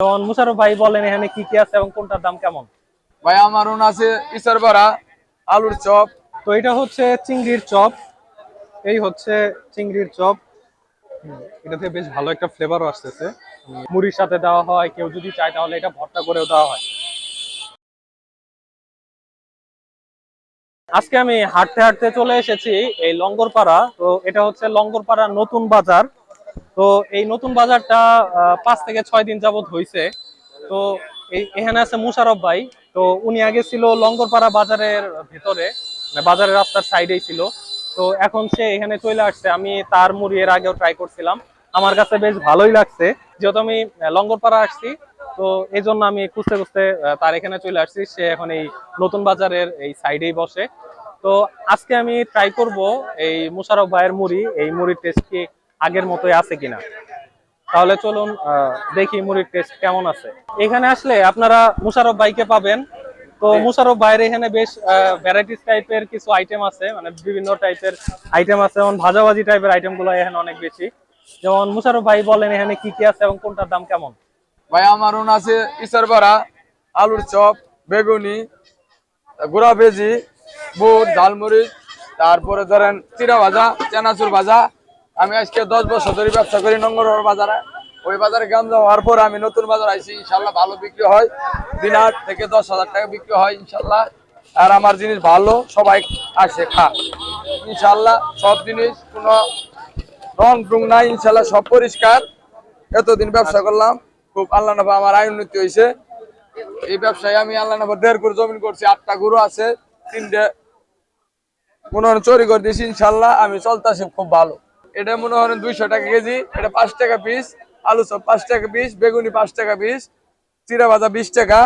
যেমন মুশারফ ভাই বলেন এখানে কি কি আছে এবং কোনটার দাম কেমন? ভাই আমার ওন আছে ইসার বড়া আলুর চপ। তো এটা হচ্ছে চিংড়ির চপ। এই হচ্ছে চিংড়ির চপ। এটাতে বেশ ভালো একটা ফ্লেভারও আসতেছে। মুড়ির সাথে দেওয়া হয় কেউ যদি চায় তাহলে এটা ভর্তা করেও দেওয়া হয়। আজকে আমি হাঁটতে হাঁটতে চলে এসেছি এই লঙ্গরপাড়া। তো এটা হচ্ছে লঙ্গরপাড়া নতুন বাজার। তো এই নতুন বাজারটা পাঁচ থেকে ছয় দিন যাবত হয়েছে তো এই, এখানে আছে মুশারফ ভাই। তো উনি আগে ছিল লঙ্গরপাড়া বাজারের ভেতরে মানে বাজারের রাস্তার সাইডেই ছিল। তো এখন সে এখানে চলে আসছে। আমি তার মুড়ি এর আগেও ট্রাই করছিলাম। আমার কাছে বেশ ভালোই লাগছে। যেহেতু আমি লঙ্গরপাড়া আসছি, তো এই জন্য আমি খুঁজতে খুঁজতে তার এখানে চলে আসছি। সে এখন এই নতুন বাজারের এই সাইডেই বসে। তো আজকে আমি ট্রাই করব এই মুশারফ ভাইয়ের মুড়ি। এই মুড়ির টেস্ট কি আগের মতোই আছে কিনা? তাহলে চলুন দেখি মুড়ির টেস্ট কেমন আছে। এখানে আসলে আপনারা মুশারফ ভাইকে পাবেন। তো মুশারফ ভাইয়ের এখানে বেশ ভ্যারাইটিস টাইপের কিছু আইটেম আছে মানে বিভিন্ন টাইপের আইটেম আছে। যেমন ভাজাভাজি টাইপের আইটেমগুলো এখানে অনেক বেশি। যেমন মুশারফ ভাই বলেন এখানে কি কি আছে এবং কোনটার দাম কেমন? ভাই আমার ওন আছে ইসার বড়া আলুর চপ বেগুনি গুড়া ভেজি বুট ঝালমরিচ তারপরে ধরেন চিরা ভাজা চানাচুর ভাজা আমি আজকে দশ বছর ধরে ব্যবসা করি নঙ্গর বাজারে। ওই বাজারে গামজা হওয়ার পর আমি নতুন বাজার আইছি, ইনশাল্লাহ ভালো বিক্রি হয়। দিন আট থেকে দশ হাজার টাকা বিক্রি হয়, ইনশাল্লাহ। আর আমার জিনিস ভালো, সবাই আসে, খা। ইনশাল্লাহ সব জিনিস কোনো রং টুং নাই, ইনশাল্লাহ সব পরিষ্কার। এতদিন ব্যবসা করলাম, খুব আল্লাহ নবা আমার আয় উন্নতি হয়েছে। এই ব্যবসায় আমি আল্লাহ নবা দেড় করে জমিন করছি, আটটা গরু আছে, তিনটে মনে চুরি করে দিয়েছি, ইনশাল্লাহ। আমি চলতেছি খুব ভালো। এটা মনে হয় দুইশো টাকা কেজি, এটা পাঁচ টাকা পিস আলু সব পাঁচ টাকা পিস বেগুনি পাঁচ টাকা পিস চিরা ভাজা বিশ টাকা,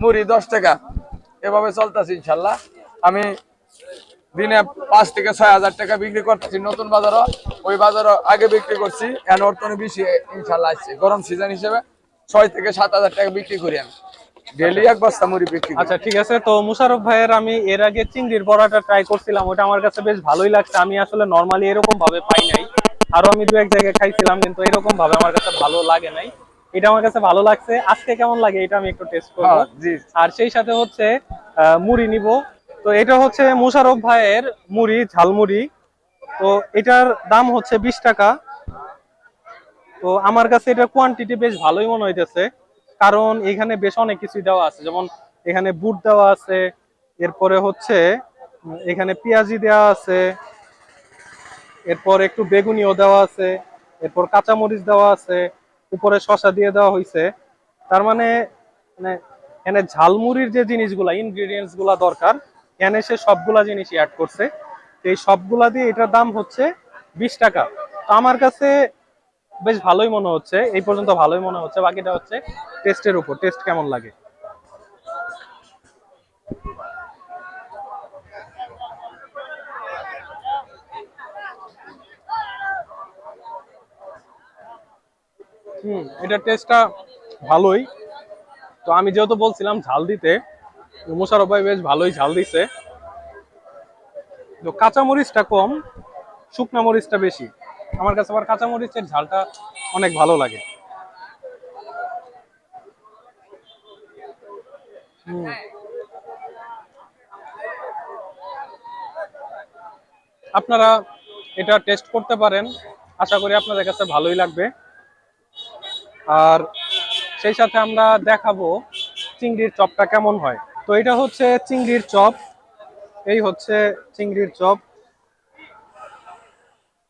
মুড়ি দশ টাকা। এভাবে চলতেছি ইনশাল্লাহ। আমি দিনে পাঁচ থেকে ছয় হাজার টাকা বিক্রি করতেছি নতুন বাজারও। ওই বাজারও আগে বিক্রি করছি, এখন অর্থনীতি বেশি ইনশাল্লাহ আসছে। গরম সিজন হিসেবে ছয় থেকে সাত হাজার টাকা বিক্রি করি আমি। ডেলি এক বস্তা মুড়ি বিক্রি করি। আচ্ছা ঠিক আছে। তো মুশারফ ভাইয়ের আমি এর আগে চিংড়ির বড়াটা ট্রাই করছিলাম ওটা আমার কাছে বেশ ভালোই লাগছে। আমি আসলে নর্মালি এরকম ভাবে পাই নাই। আরও আমি দু এক জায়গায় খাইছিলাম কিন্তু এরকম ভাবে আমার কাছে ভালো লাগে নাই। এটা আমার কাছে ভালো লাগছে। আজকে কেমন লাগে এটা আমি একটু টেস্ট করব। হ্যাঁ, জি। আর সেই সাথে হচ্ছে মুড়ি নিব। তো এটা হচ্ছে মুশারফ ভাইয়ের মুড়ি ঝালমুড়ি তো এটার দাম হচ্ছে বিশ টাকা। তো আমার কাছে এটা কোয়ান্টিটি বেশ ভালোই মনে হইতেছে। কারণ এখানে বেশ অনেক কিছু দেওয়া আছে। যেমন এখানে বুট দেওয়া আছে, এরপরে হচ্ছে এখানে পেঁয়াজি দেওয়া আছে, এরপর একটু বেগুনিও দেওয়া আছে, এরপর কাঁচামরিচ দেওয়া আছে, উপরে শসা দিয়ে দেওয়া হয়েছে তার মানে মানে এখানে ঝালমুড়ির যে জিনিসগুলা ইনগ্রেডিয়েন্টসগুলা দরকার এখানে সে সবগুলা জিনিসই অ্যাড করছে। এই সবগুলা দিয়ে এটার দাম হচ্ছে বিশ টাকা। তো আমার কাছে বেশ ভালোই মনে হচ্ছে। এই পর্যন্ত ভালোই মনে হচ্ছে। বাকিটা হচ্ছে টেস্টের উপর। টেস্ট কেমন লাগে? হুম, এটা টেস্টটা ভালোই। তো আমি যেহেতু বলছিলাম ঝাল দিতে মোশারফ ভাই বেশ ভালোই ঝাল দিছে। তো কাঁচা মরিচটা কম, শুকনা মরিচটা বেশি। আমার কাছে আবার কাঁচামরিচের ঝালটা অনেক ভালো লাগে। আপনারা এটা টেস্ট করতে পারেন, আশা করি আপনাদের কাছে ভালোই লাগবে। আর সেই সাথে আমরা দেখাবো চিংড়ির চপটা কেমন হয়। তো এটা হচ্ছে চিংড়ির চপ, এই হচ্ছে চিংড়ির চপ।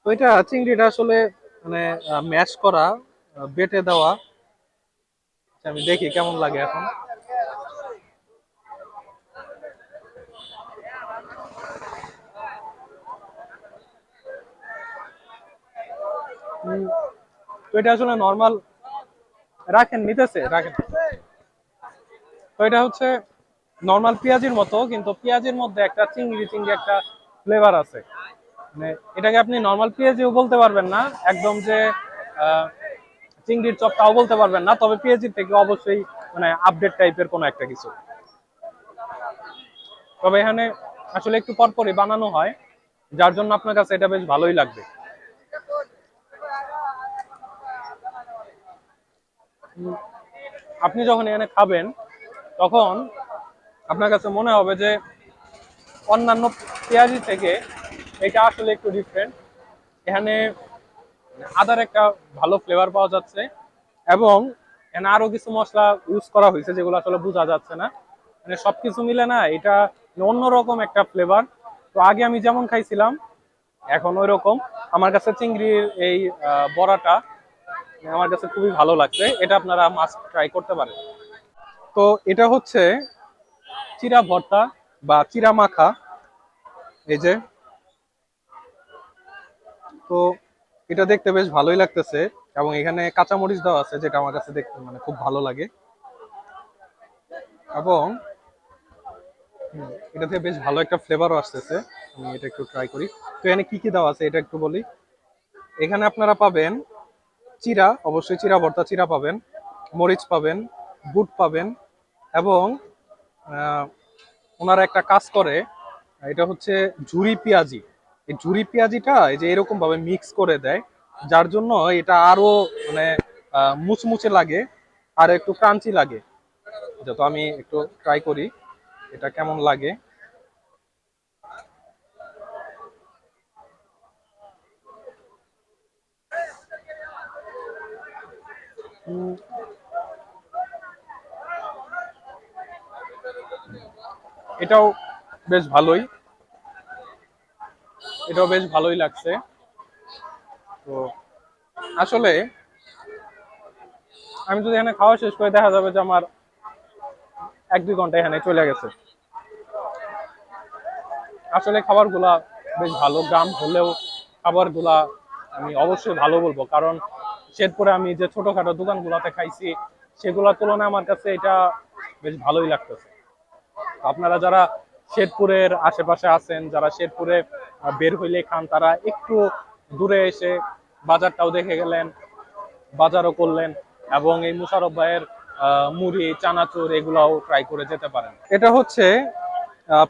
তো এটা চিংড়িটা আসলে মানে ম্যাশ করা বেটে দেওয়া। আচ্ছা, আমি দেখি কেমন লাগে এখন। তো আসলে নর্মাল রাখেন নিতেছে? রাখেন। এটা হচ্ছে নর্মাল পেঁয়াজির মতো কিন্তু পেঁয়াজির মধ্যে একটা চিংড়ি চিংড়ি একটা ফ্লেভার আছে। মানে এটাকে আপনি নর্মাল পেঁয়াজিও বলতে পারবেন না, একদম যে চিংড়ির চপ তাও বলতে পারবেন না, তবে পেঁয়াজির থেকে অবশ্যই মানে আপডেট টাইপের কোনো একটা কিছু। তবে এখানে আসলে একটু পরপরই বানানো হয়, যার জন্য আপনার কাছে এটা বেশ ভালোই লাগবে। আপনি যখন এখানে খাবেন, তখন আপনার কাছে মনে হবে যে, অন্যান্য পেঁয়াজি থেকে এটা আসলে একটু ডিফারেন্ট এখানে আদার একটা ভালো ফ্লেভার পাওয়া যাচ্ছে এবং এখানে আরও কিছু মশলা ইউজ করা হয়েছে যেগুলো আসলে বোঝা যাচ্ছে না। মানে সবকিছু মিলে না এটা অন্যরকম একটা ফ্লেভার তো আগে আমি যেমন খাইছিলাম, এখন ওই রকম আমার কাছে চিংড়ির এই বড়াটা আমার কাছে খুবই ভালো লাগছে। এটা আপনারা মাস্ট ট্রাই করতে পারেন। তো এটা হচ্ছে চিরা ভর্তা বা চিরা মাখা। এই যে তো এটা দেখতে বেশ ভালোই লাগতেছে এবং এখানে কাঁচামরিচ দেওয়া আছে, যেটা আমার কাছে দেখতে মানে খুব ভালো লাগে। এবং এটা থেকে বেশ ভালো একটা ফ্লেভারও আসতেছে। আমি এটা একটু ট্রাই করি। তো এখানে কি কি দেওয়া আছে এটা একটু বলি। এখানে আপনারা পাবেন চিরা, অবশ্যই চিরা ভর্তা চিরা পাবেন, মরিচ পাবেন, বুট পাবেন এবং ওনারা একটা কাজ করে, এটা হচ্ছে ঝুরি পেঁয়াজি। এই ঝুরি পেঁয়াজিটা এই যে এরকম ভাবে মিক্স করে দেয়, যার জন্য এটা আরও মানে মুচমুচে লাগে, আর একটু ক্রাঞ্চি লাগে। যত আমি একটু ট্রাই করি, এটা কেমন লাগে? এটাও বেশ ভালোই। এটাও বেশ ভালোই লাগছে। তো আসলে আমি যদি এখানে খাওয়া শেষ করে দেখা যাবে যে আমার এক দুই ঘণ্টা এখানে চলে গেছে। আসলে খাবারগুলা বেশ ভালো। দাম হলেও খাবারগুলা আমি অবশ্যই ভালো বলব। কারণ শেরপুরে আমি যে ছোটখাটো দোকানগুলোতে খাইছি, সেগুলোর তুলনায় আমার কাছে এটা বেশ ভালোই লাগতেছে। আপনারা যারা শেরপুরের আশেপাশে আছেন, যারা শেরপুরে বের হইলে খান তারা একটু দূরে এসে বাজারটাও দেখে গেলেন বাজারও করলেন এবং এই মুশারফ ভাইয়ের মুড়ি চানাচুর এগুলাও ট্রাই করে যেতে পারেন। এটা হচ্ছে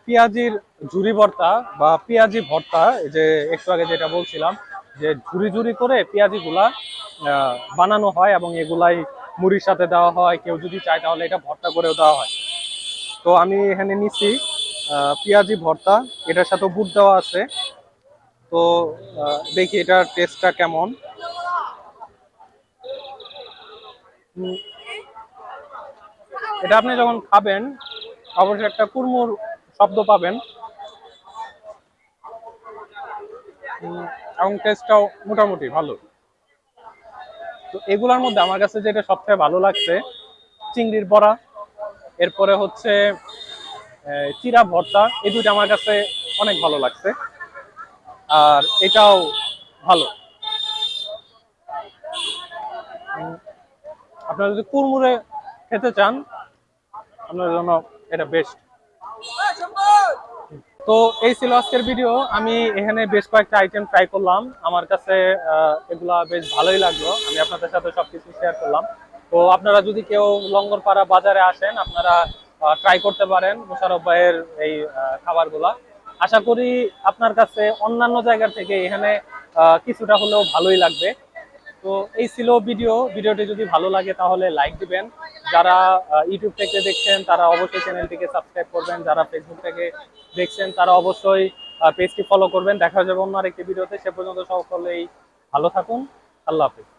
পেঁয়াজির ঝুরি ভর্তা বা পেঁয়াজি ভর্তা। যে একটু আগে যেটা বলছিলাম যে ঝুরি ঝুরি করে পেঁয়াজি গুলা আহ, বানানো হয় এবং এগুলাই মুড়ির সাথে দেওয়া হয়। কেউ যদি চায় তাহলে এটা ভর্তা করেও দেওয়া হয়। তো আমি এখানে নিচ্ছি পেঁয়াজি ভর্তা, এটার সাথে বুট দেওয়া আছে। তো দেখি এটার টেস্টটা কেমন। এটা আপনি যখন খাবেন, অবশ্যই একটা কুরমুর শব্দ পাবেন। এবং টেস্টটাও মোটামুটি ভালো। তো, এগুলোর মধ্যে আমার কাছে যেটা সবথেকে ভালো লাগছে, চিংড়ির বড়া। এরপরে হচ্ছে চিরা ভর্তা, এই দুইটা আমার কাছে অনেক ভালো লাগছে। আর এটাও ভালো। আপনারা যদি কুরমুরে খেতে চান আপনার জন্য এটা বেস্ট তো এই ছিল আজকের ভিডিও আমি এখানে বেশ কয়েকটা আইটেম ট্রাই করলাম। আমার কাছে এগুলা বেশ ভালোই লাগল। আমি আপনাদের সাথে সবকিছু শেয়ার করলাম। তো আপনারা যদি কেউ লঙ্গরপাড়া বাজারে আসেন, আপনারা ট্রাই করতে পারেন মোশারফ ভাইয়ের এই খাবারগুলা। আশা করি আপনার কাছে অন্যান্য জায়গার থেকে এখানে কিছুটা হলেও ভালোই লাগবে। তো এই ছিল ভিডিও। ভিডিওটি যদি ভালো লাগে তাহলে লাইক দিবেন। যারা ইউটিউব থেকে দেখছেন, তারা অবশ্যই চ্যানেলটিকে সাবস্ক্রাইব করবেন। যারা ফেসবুক থেকে দেখছেন, তারা অবশ্যই পেজটি ফলো করবেন। দেখা যাবে অন্য আরেকটি ভিডিওতে। সে পর্যন্ত সকলেই ভালো থাকুন। আল্লাহ হাফিজ।